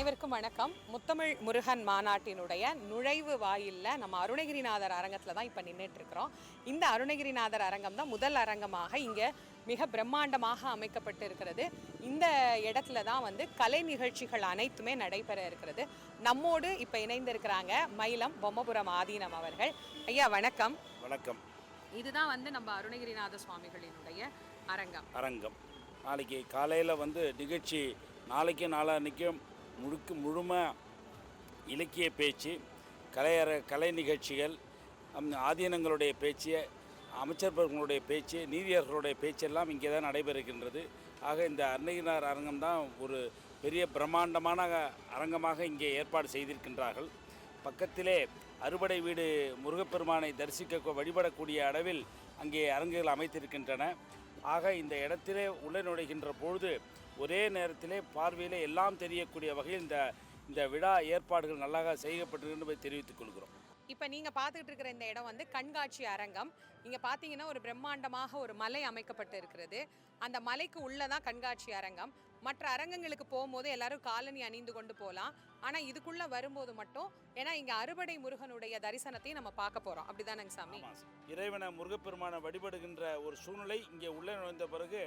அனைவருக்கும் வணக்கம். முத்தமிழ் முருகன் மாநாட்டினுடைய நுழைவு வாயில்ல நம்ம அருணகிரிநாதர் அரங்கத்தில் தான் இப்போ நின்றுட்டு இருக்கிறோம் இந்த அருணகிரிநாதர் அரங்கம் தான் முதல் அரங்கமாக இங்கே மிக பிரம்மாண்டமாக அமைக்கப்பட்டு இருக்கிறது இந்த இடத்துல தான் வந்து கலை நிகழ்ச்சிகள் அனைத்துமே நடைபெற இருக்கிறது. நம்மோடு இப்போ இணைந்திருக்கிறாங்க மயிலம் பொம்மபுரம் ஆதீனம் அவர்கள். ஐயா வணக்கம். வணக்கம். இதுதான் வந்து நம்ம அருணகிரிநாத சுவாமிகளினுடைய அரங்கம். அரங்கம். நாளைக்கு காலையில் வந்து நிகழ்ச்சி நாளைக்கு நாளான்னைக்கும் முழுக்க முழும இலக்கிய பேச்சு கலையர கலை நிகழ்ச்சிகள் ஆதீனங்களுடைய பேச்சு அமைச்சர்களுடைய பேச்சு நீதியர்களுடைய பேச்செல்லாம் இங்கே தான் நடைபெறுகின்றது. ஆக இந்த அன்னையினார் அரங்கம் தான் ஒரு பெரிய பிரம்மாண்டமான அரங்கமாக இங்கே ஏற்பாடு செய்திருக்கின்றார்கள். பக்கத்திலே அறுபடை வீடு முருகப்பெருமானை தரிசிக்க வழிபடக்கூடிய அளவில் அங்கே அரங்குகள் அமைத்திருக்கின்றன. ஆக இந்த இடத்திலே உள்ள நுழைகின்ற பொழுது ஒரே நேரத்திலே பார்வையிலே எல்லாம் தெரியக்கூடிய வகையில் இந்த இந்த விழா ஏற்பாடுகள் நல்லாக செய்யப்பட்டிருக்கின்றதை தெரிவித்துக் கொள்கிறோம். இப்போ நீங்கள் பார்த்துக்கிட்டு இருக்கிற இந்த இடம் வந்து கண்காட்சி அரங்கம். இங்கே பார்த்தீங்கன்னா ஒரு பிரம்மாண்டமாக ஒரு மலை அமைக்கப்பட்டு இருக்கிறது அந்த மலைக்கு உள்ளே தான் கண்காட்சி அரங்கம். மற்ற அரங்கங்களுக்கு போகும்போது எல்லாரும் காலனி அணிந்து கொண்டு போகலாம். ஆனால் இதுக்குள்ளே வரும்போது மட்டும் ஏன்னா இங்கே அறுபடை முருகனுடைய தரிசனத்தையும் நம்ம பார்க்க போகிறோம் அப்படிதானங்க சாமி. இறைவனை முருகப்பெருமானை வழிபடுகின்ற ஒரு சூழ்நிலை இங்கே உள்ளே நுழைந்த பிறகு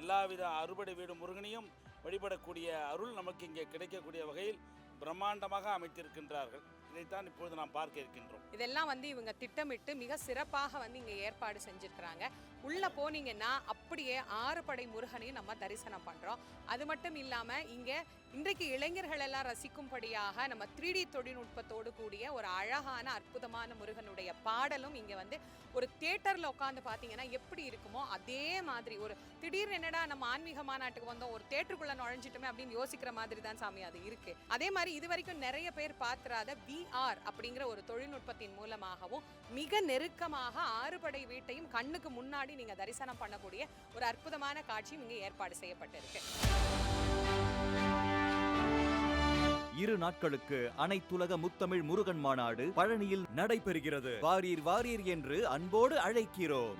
எல்லாவித அறுபடை வீடு முருகனையும் வழிபடக்கூடிய அருள் நமக்கு இங்கே கிடைக்கக்கூடிய வகையில் பிரம்மாண்டமாக அமைத்திருக்கின்றார்கள். இதைத்தான் இப்பொழுது நாம் பார்க்க இருக்கின்றோம். இதெல்லாம் வந்து இவங்க திட்டமிட்டு மிக சிறப்பாக வந்து இங்கே ஏற்பாடு செஞ்சுருக்கிறாங்க. உள்ளே போனீங்கன்னா அப்படியே ஆறு படை முருகனையும் நம்ம தரிசனம் பண்ணுறோம் அது மட்டும் இல்லாமல் இங்கே இன்றைக்கு இளைஞர்கள் எல்லாம் ரசிக்கும்படியாக நம்ம த்ரீ டி தொழில்நுட்பத்தோடு கூடிய ஒரு அழகான அற்புதமான முருகனுடைய பாடலும் இங்கே வந்து ஒரு தியேட்டரில் உட்காந்து பார்த்தீங்கன்னா எப்படி இருக்குமோ அதே மாதிரி ஒரு திடீர்னு என்னடா நம்ம ஆன்மீக மாநாட்டுக்கு வந்தோம் ஒரு தேட்டருக்குள்ளே நுழைஞ்சிட்டோமே அப்படின்னு யோசிக்கிற மாதிரி தான் சாமி அது இருக்கு. அதே மாதிரி இது வரைக்கும் நிறைய பேர் பார்த்துறாத விஆர் அப்படிங்கிற ஒரு தொழில்நுட்பத்தின் மூலமாகவும் மிக நெருக்கமாக ஆறுபடை வீட்டையும் கண்ணுக்கு முன்னாடி நீங்க தரிசனம் பண்ணக்கூடிய ஒரு அற்புதமான காட்சியும் இங்கே ஏற்பாடு செய்யப்பட்டிருக்கு. இரு நாட்களுக்கு அனைத்துலக முத்தமிழ் முருகன் மாநாடு பழனியில் நடைபெறுகிறது. வாரீர் வாரீர் என்று அன்போடு அழைக்கிறோம்.